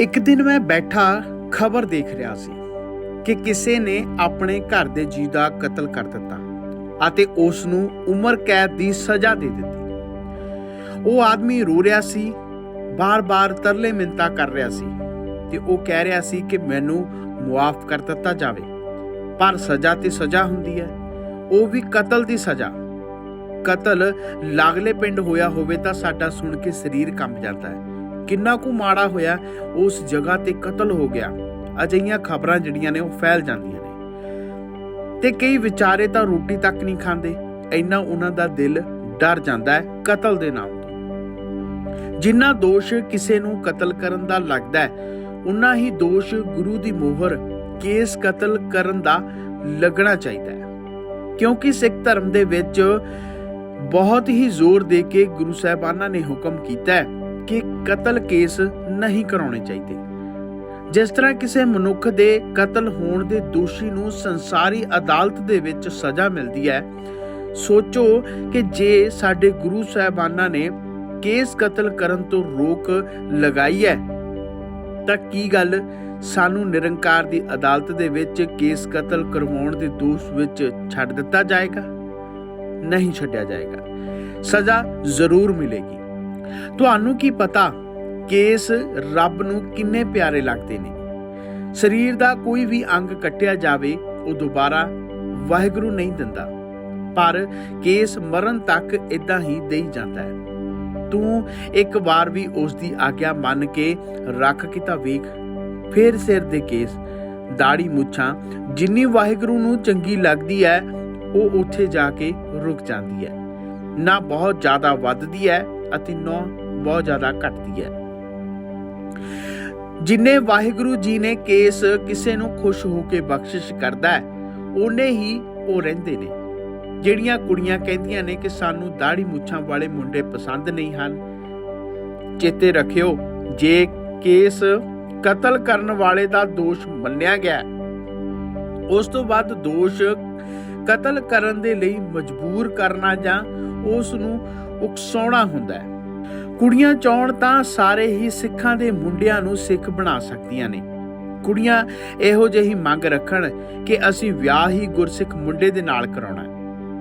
ਇੱਕ ਦਿਨ ਮੈਂ ਬੈਠਾ ਖਬਰ ਦੇਖ ਰਿਹਾ ਸੀ ਕਿ ਕਿਸੇ ਨੇ ਆਪਣੇ ਘਰ ਦੇ ਜੀ ਦਾ ਕਤਲ ਕਰ ਦਿੱਤਾ ਅਤੇ ਉਸ ਨੂੰ ਉਮਰ ਕੈਦ ਦੀ ਸਜ਼ਾ ਦੇ ਦਿੱਤੀ। ਉਹ ਆਦਮੀ ਰੋ ਰਿਹਾ ਸੀ, ਬਾਰ-ਬਾਰ ਤਰਲੇ ਮਿੰਤਾ ਕਰ ਰਿਹਾ ਸੀ ਤੇ ਉਹ ਕਹਿ ਰਿਹਾ ਸੀ ਕਿ ਮੈਨੂੰ ਮੁਆਫ ਕਰ ਦਿੱਤਾ ਜਾਵੇ, ਪਰ ਸਜ਼ਾ ਤੇ ਸਜ਼ਾ ਹੁੰਦੀ ਹੈ, ਉਹ ਵੀ ਕਤਲ ਦੀ ਸਜ਼ਾ। ਕਤਲ ਲਾਗਲੇ ਪਿੰਡ ਹੋਇਆ ਹੋਵੇ ਤਾਂ ਸਾਡਾ ਸੁਣ ਕੇ ਸਰੀਰ ਕੰਬ ਜਾਂਦਾ ਹੈ। ਕਿੰਨਾ ਕੁ ਮਾੜਾ ਹੋਇਆ, ਉਸ ਜਗ੍ਹਾ ਤੇ ਕਤਲ ਹੋ ਗਿਆ। ਅਜਿਹੀਆਂ ਖਬਰਾਂ ਜਿਹੜੀਆਂ ਨੇ ਉਹ ਫੈਲ ਜਾਂਦੀਆਂ ਨੇ। ਤੇ ਕਈ ਵਿਚਾਰੇ ਤਾਂ ਰੋਟੀ ਤੱਕ ਨਹੀਂ ਖਾਂਦੇ। ਇੰਨਾ ਉਹਨਾਂ ਦਾ ਦਿਲ ਡਰ ਜਾਂਦਾ ਹੈ ਕਤਲ ਦੇ ਨਾਮ ਤੋਂ ਜਿੰਨਾ ਦੋਸ਼ ਕਿਸੇ ਨੂੰ ਕਤਲ ਕਰਨ ਦਾ ਲੱਗਦਾ ਹੈ ਉਨਾ ਹੀ ਦੋਸ਼ ਗੁਰੂ ਦੀ ਮੋਹਰ ਕੇਸ ਕਤਲ ਕਰਨ ਦਾ ਲੱਗਣਾ ਚਾਹੀਦਾ ਹੈ। ਕਿਉਂਕਿ ਸਿੱਖ ਧਰਮ ਦੇ ਵਿੱਚ ਬਹੁਤ ਹੀ ਜ਼ੋਰ ਦੇ ਕੇ ਗੁਰੂ ਸਾਹਿਬਾਨਾਂ ਨੇ ਹੁਕਮ ਕੀਤਾ ਹੈ ਕਿ ਕਤਲ ਕੇਸ ਨਹੀਂ ਕਰਾਉਣੇ ਚਾਹੀਦੇ। ਜਿਸ ਤਰ੍ਹਾਂ ਕਿਸੇ ਮਨੁੱਖ ਦੇ ਕਤਲ ਹੋਣ ਦੇ ਦੋਸ਼ੀ ਨੂੰ ਸੰਸਾਰੀ ਅਦਾਲਤ ਦੇ ਵਿੱਚ ਸਜ਼ਾ ਮਿਲਦੀ ਹੈ, ਸੋਚੋ ਕਿ ਜੇ ਸਾਡੇ ਗੁਰੂ ਸਾਹਿਬਾਨਾਂ ਨੇ ਕੇਸ ਕਤਲ ਕਰਨ ਤੋਂ ਰੋਕ ਲਗਾਈ ਹੈ, ਤਾਂ ਕੀ ਗੱਲ ਸਾਨੂੰ ਨਿਰੰਕਾਰ ਦੀ ਅਦਾਲਤ ਦੇ ਵਿੱਚ ਕੇਸ ਕਤਲ ਕਰਵਾਉਣ ਦੇ ਦੋਸ਼ ਵਿੱਚ ਛੱਡ ਦਿੱਤਾ ਜਾਏਗਾ? ਨਹੀਂ ਛੱਡਿਆ ਜਾਏਗਾ। ਸਜ਼ਾ ਜ਼ਰੂਰ ਮਿਲੇਗੀ। ਤੁਹਾਨੂੰ ਕੀ ਪਤਾ ਕੇਸ ਰੱਬ ਨੂੰ ਕਿੰਨੇ ਪਿਆਰੇ ਲੱਗਦੇ ਨੇ। ਸਰੀਰ ਦਾ ਕੋਈ ਵੀ ਅੰਗ ਕੱਟਿਆ ਜਾਵੇ, ਉਹ ਦੁਬਾਰਾ ਵਾਹਿਗੁਰੂ ਨਹੀਂ ਦਿੰਦਾ। ਪਰ ਕੇਸ ਮਰਨ ਤੱਕ ਇਦਾਂ ਹੀ ਦੇਈ ਜਾਂਦਾ ਹੈ। ਤੂੰ ਇੱਕ ਵਾਰ ਵੀ ਉਸ ਦੀ ਆਗਿਆ ਮੰਨ ਕੇ ਰੱਖ ਕਿਤਾ ਵੇਖ। ਫੇਰ ਸਿਰ ਦੇ ਕੇਸ ਦਾੜੀ ਮੁੱਛਾਂ, ਜਿੰਨੀ ਵਾਹਿਗੁਰੂ ਨੂੰ ਚੰਗੀ ਲੱਗਦੀ ਹੈ, ਉਹ ਉੱਥੇ ਜਾ ਕੇ ਰੁਕ ਜਾਂਦੀ ਹੈ। ਨਾ ਬਹੁਤ ਜ਼ਿਆਦਾ ਵੱਧਦੀ ਹੈ ਅਤੇ ਨਾ ਬਹੁਤ ਜ਼ਿਆਦਾ ਘਟਦੀ ਹੈ। ਜਿੰਨੇ ਵਾਹਿਗੁਰੂ ਜੀ ਨੇ ਕੇਸ ਕਿਸੇ ਨੂੰ ਖੁਸ਼ ਹੋ ਕੇ ਬਖਸ਼ਿਸ਼ ਕਰਦਾ ਹੈ ਉਹਨੇ ਹੀ ਉਹ ਰਹਿੰਦੇ ਨੇ। ਜਿਹੜੀਆਂ ਕੁੜੀਆਂ ਕਹਿੰਦੀਆਂ ਨੇ ਕਿ ਸਾਨੂੰ ਦਾੜੀ ਮੁੱਛਾਂ ਵਾਲੇ ਮੁੰਡੇ ਪਸੰਦ ਨਹੀਂ ਹਨ, ਚੇਤੇ ਰੱਖਿਓ, ਜੇ ਕੇਸ ਕਤਲ ਕਰਨ ਵਾਲੇ ਦਾ ਦੋਸ਼ ਮੰਨਿਆ ਗਿਆ ਉਸ ਤੋਂ ਬਾਅਦ ਦੋਸ਼ ਕਤਲ ਕਰਨ ਦੇ ਲਈ ਮਜਬੂਰ ਕਰਨਾ ਜਾਂ ਉਸ ਨੂੰ ਉਕਸਾਉਣਾ ਹੁੰਦਾ ਹੈ। ਕੁੜੀਆਂ ਚਾਹਣ ਤਾਂ ਸਾਰੇ ਹੀ ਸਿੱਖਾਂ ਦੇ ਮੁੰਡਿਆਂ ਨੂੰ ਸਿੱਖ ਬਣਾ ਸਕਦੀਆਂ ਨੇ। ਕੁੜੀਆਂ ਇਹੋ ਜਿਹੀ ਮੰਗ ਰੱਖਣ ਕਿ ਅਸੀਂ ਵਿਆਹ ਹੀ ਗੁਰਸਿੱਖ ਮੁੰਡੇ ਦੇ ਨਾਲ ਕਰਾਉਣਾ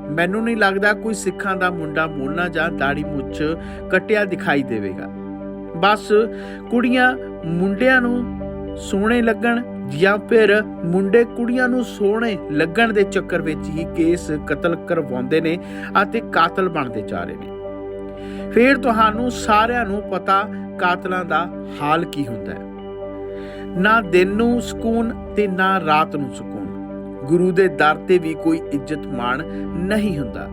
ਮੈਨੂੰ ਨਹੀਂ ਲੱਗਦਾ ਕੋਈ ਸਿੱਖਾਂ ਦਾ ਮੁੰਡਾ ਮੋਨਾ ਜਾਂ ਦਾੜੀ ਮੁੱਛ ਕਟਿਆ ਦਿਖਾਈ ਦੇਵੇਗਾ। ਬਸ ਕੁੜੀਆਂ ਮੁੰਡਿਆਂ ਨੂੰ ਸੋਹਣੇ ਲੱਗਣ ਜਾਂ ਫਿਰ ਮੁੰਡੇ ਕੁੜੀਆਂ ਨੂੰ ਸੋਹਣੇ ਲੱਗਣ ਦੇ ਚੱਕਰ ਵਿੱਚ ਹੀ ਕੇਸ ਕਤਲ ਕਰਵਾਉਂਦੇ ਨੇ ਅਤੇ ਕਾਤਲ ਬਣਦੇ ਜਾ ਰਹੇ ਨੇ। ਫਿਰ ਤੁਹਾਨੂੰ ਸਾਰਿਆਂ ਨੂੰ ਪਤਾ ਕਾਤਲਾਂ ਦਾ ਹਾਲ ਕੀ ਹੁੰਦਾ ਹੈ। ਨਾ ਦਿਨ ਨੂੰ ਸਕੂਨ ਤੇ ਨਾ ਰਾਤ ਨੂੰ ਸਕੂਨ। ਗੁਰੂ ਦੇ ਦਰ ਤੇ ਵੀ ਕੋਈ ਇੱਜ਼ਤ ਮਾਣ ਨਹੀਂ ਹੁੰਦਾ।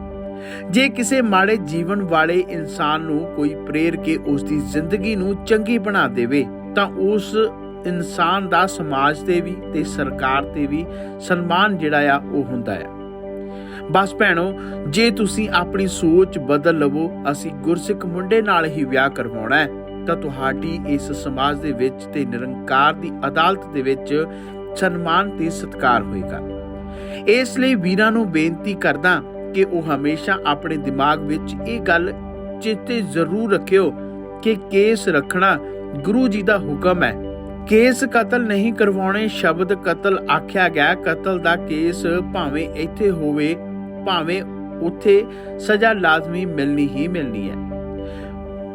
ਜੇ ਕਿਸੇ ਮਾੜੇ ਜੀਵਨ ਵਾਲੇ ਇਨਸਾਨ ਨੂੰ ਕੋਈ ਪ੍ਰੇਰ ਕੇ ਉਸ ਦੀ ਜ਼ਿੰਦਗੀ ਨੂੰ ਚੰਗੀ ਬਣਾ ਦੇਵੇ, ਤਾਂ ਉਸ ਇਨਸਾਨ ਦਾ ਸਮਾਜ ਤੇ ਵੀ ਤੇ ਸਰਕਾਰ ਤੇ ਵੀ ਸਨਮਾਨ ਜਿਹੜਾ ਆ ਉਹ ਹੁੰਦਾ ਹੈ। ਬਸ ਭੈਣੋ, ਜੇ ਤੁਸੀਂ ਆਪਣੀ ਸੋਚ ਬਦਲ ਲਵੋ, ਅਸੀਂ ਗੁਰਸਿੱਖ ਮੁੰਡੇ ਨਾਲ ਹੀ ਵਿਆਹ ਕਰਵਾਉਣਾ ਹੈ, ਤਾਂ ਤੁਹਾਡੀ ਇਸ ਸਮਾਜ ਦੇ ਵਿੱਚ ਤੇ ਨਿਰੰਕਾਰ ਦੀ ਅਦਾਲਤ ਦੇ ਵਿੱਚ ਸਨਮਾਨ ਤੇ ਸਤਿਕਾਰ ਹੋਏਗਾ। ਇਸ ਲਈ ਵੀਰਾਂ ਨੂੰ ਬੇਨਤੀ ਕਰਦਾ ਕਿ ਉਹ ਹਮੇਸ਼ਾ ਆਪਣੇ ਦਿਮਾਗ ਵਿੱਚ ਇਹ ਗੱਲ ਚੇਤੇ ਜ਼ਰੂਰ ਰੱਖਿਓ ਕਿ ਕੇਸ ਰੱਖਣਾ ਗੁਰੂ ਜੀ ਦਾ ਹੁਕਮ ਹੈ। ਕੇਸ ਕਤਲ ਨਹੀਂ ਕਰਵਾਉਣੇ ਸ਼ਬਦ ਕਤਲ ਆਖਿਆ ਗਿਆ, ਕਤਲ ਦਾ ਕੇਸ ਭਾਵੇਂ ਇੱਥੇ ਹੋਵੇ ਭਾਵੇਂ ਉੱਥੇ ਸਜ਼ਾ ਲਾਜ਼ਮੀ ਮਿਲਣੀ ਹੀ ਮਿਲਣੀ ਹੈ।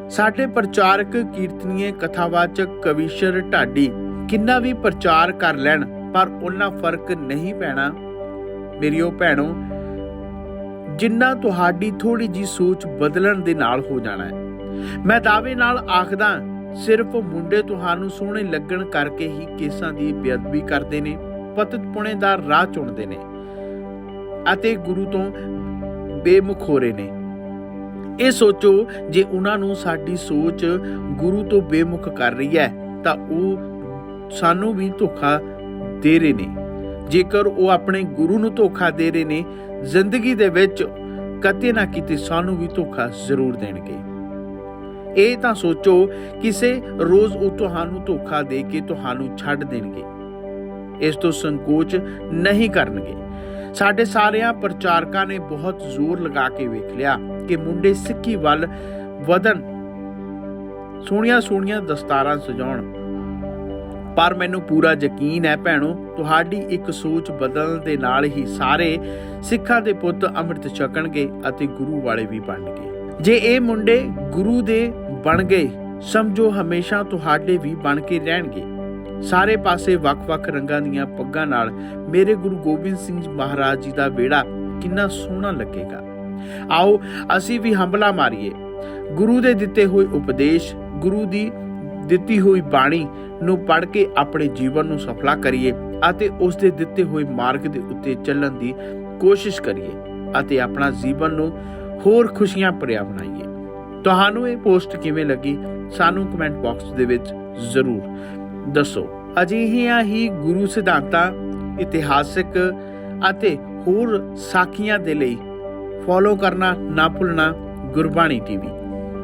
ਸਾਡੇ ਪ੍ਰਚਾਰਕ, ਕੀਰਤਨੀਏ, ਕਥਾਵਾਚਕ, ਕਵੀਸ਼ਰ, ਢਾਡੀ, ਕਿੰਨਾ ਵੀ ਪ੍ਰਚਾਰ ਕਰ ਲੈਣ, ਪਰ ਉਹਨਾਂ ਫ਼ਰਕ ਨਹੀਂ ਪੈਣਾ। ਮੇਰੀਓ ਭੈਣੋ, ਜਿੰਨਾ ਤੁਹਾਡੀ ਥੋੜੀ ਜੀ ਸੋਚ ਬਦਲਣ ਦੇ ਨਾਲ ਹੋ ਜਾਣਾ ਹੈ। ਮੈਂ ਦਾਅਵੇ ਨਾਲ ਆਖਦਾ, ਸਿਰਫ ਮੁੰਡੇ ਤੁਹਾਨੂੰ ਸੋਹਣੇ ਲੱਗਣ ਕਰਕੇ ਹੀ ਕੇਸਾਂ ਦੀ ਬੇਅਦਬੀ ਕਰਦੇ ਨੇ, ਪਤਿਤ ਪੁਣੇ ਦਾ ਰਾਹ ਚੁਣਦੇ ਨੇ। ਅਤੇ ਗੁਰੂ ਤੋਂ ਬੇਮੁਖ ਹੋ ਰਹੇ ਨੇ। ਇਹ ਸੋਚੋ, ਜੇ ਉਹਨਾਂ ਨੂੰ ਸਾਡੀ ਸੋਚ ਗੁਰੂ ਤੋਂ ਬੇਮੁਖ ਕਰ ਰਹੀ ਹੈ, ਤਾਂ ਉਹ ਸਾਨੂੰ ਵੀ ਧੋਖਾ ਦੇ ਰਹੇ ਨੇ। ਜੇਕਰ ਉਹ ਆਪਣੇ ਗੁਰੂ ਨੂੰ ਧੋਖਾ ਦੇ ਰਹੇ ਨੇ, ਜ਼ਿੰਦਗੀ ਦੇ ਵਿੱਚ ਕਦੇ ਨਾ ਕਿਤੇ ਸਾਨੂੰ ਵੀ ਧੋਖਾ ਜ਼ਰੂਰ ਦੇਣਗੇ। ਇਹ ਤਾਂ ਸੋਚੋ, ਕਿਸੇ ਰੋਜ਼ ਉਹ ਤੁਹਾਨੂੰ ਧੋਖਾ ਦੇ ਕੇ ਤੁਹਾਨੂੰ ਛੱਡ ਦੇਣਗੇ। ਇਸ ਤੋਂ ਸੰਕੋਚ ਨਹੀਂ ਕਰਨਗੇ। ਸਾਡੇ ਸਾਰਿਆਂ ਪ੍ਰਚਾਰਕਾਂ ਨੇ ਬਹੁਤ ਜ਼ੋਰ ਲਗਾ ਕੇ ਵੇਖ ਲਿਆ ਕਿ ਮੁੰਡੇ ਸਿੱਖੀ ਵੱਲ ਵਧਣ। ਸੋਹਣੀਆਂ ਸੋਹਣੀਆਂ ਦਸਤਾਰਾਂ ਸਜਾਉਣ। ਪਰ ਮੈਨੂੰ ਪੂਰਾ ਯਕੀਨ ਹੈ ਭੈਣੋ, ਤੁਹਾਡੀ ਇੱਕ ਸੋਚ ਬਦਲਣ ਦੇ ਨਾਲ ਹੀ ਸਾਰੇ ਸਿੱਖਾਂ ਦੇ ਪੁੱਤ ਅੰਮ੍ਰਿਤ ਛਕਣਗੇ ਅਤੇ ਗੁਰੂ ਵਾਲੇ ਵੀ ਬਣਨਗੇ। ਜੇ ਇਹ ਮੁੰਡੇ ਗੁਰੂ ਦੇ ਬਣ ਗਏ, ਸਮਝੋ ਹਮੇਸ਼ਾ ਤੁਹਾਡੇ ਵੀ ਬਣ ਕੇ ਰਹਿਣਗੇ। ਸਾਰੇ ਪਾਸੇ ਵੱਖ-ਵੱਖ ਰੰਗਾਂ ਦੀਆਂ ਪੱਗਾਂ ਨਾਲ ਮੇਰੇ ਗੁਰੂ ਗੋਬਿੰਦ ਸਿੰਘ ਮਹਾਰਾਜ ਜੀ ਦਾ ਵਿਹੜਾ ਕਿੰਨਾ ਸੋਹਣਾ ਲੱਗੇਗਾ। ਆਓ ਅਸੀਂ ਵੀ ਹੰਬਲਾ ਮਾਰੀਏ। ਗੁਰੂ ਦੇ ਦਿੱਤੇ ਹੋਏ ਉਪਦੇਸ਼, ਗੁਰੂ ਦੀ ਦਿੱਤੀ ਹੋਈ ਬਾਣੀ ਨੂੰ ਪੜ੍ਹ ਕੇ ਆਪਣੇ ਜੀਵਨ ਨੂੰ ਸਫਲਾ ਕਰੀਏ ਅਤੇ ਉਸ ਦੇ ਦਿੱਤੇ ਹੋਏ ਮਾਰਗ ਦੇ ਉੱਤੇ ਚੱਲਣ ਦੀ ਕੋਸ਼ਿਸ਼ ਕਰੀਏ ਅਤੇ ਆਪਣਾ ਜੀਵਨ ਨੂੰ ਹੋਰ ਖੁਸ਼ੀਆਂ ਭਰਿਆ ਬਣਾਈਏ। ਤੁਹਾਨੂੰ ਇਹ ਪੋਸਟ ਕਿਵੇਂ ਲੱਗੀ ਸਾਨੂੰ ਕਮੈਂਟ ਬਾਕਸ ਦੇ ਵਿੱਚ ਜ਼ਰੂਰ ਦੱਸੋ, ਅਜਿਹੀਆਂ ਹੀ ਗੁਰੂ ਸਿਧਾਂਤਾਂ, ਇਤਿਹਾਸਿਕ ਅਤੇ ਹੋਰ ਸਾਖੀਆਂ ਦੇ ਲਈ ਫੋਲੋ ਕਰਨਾ, ਨਾ ਭੁੱਲਣਾ ਗੁਰਬਾਣੀ ਟੀਵੀ।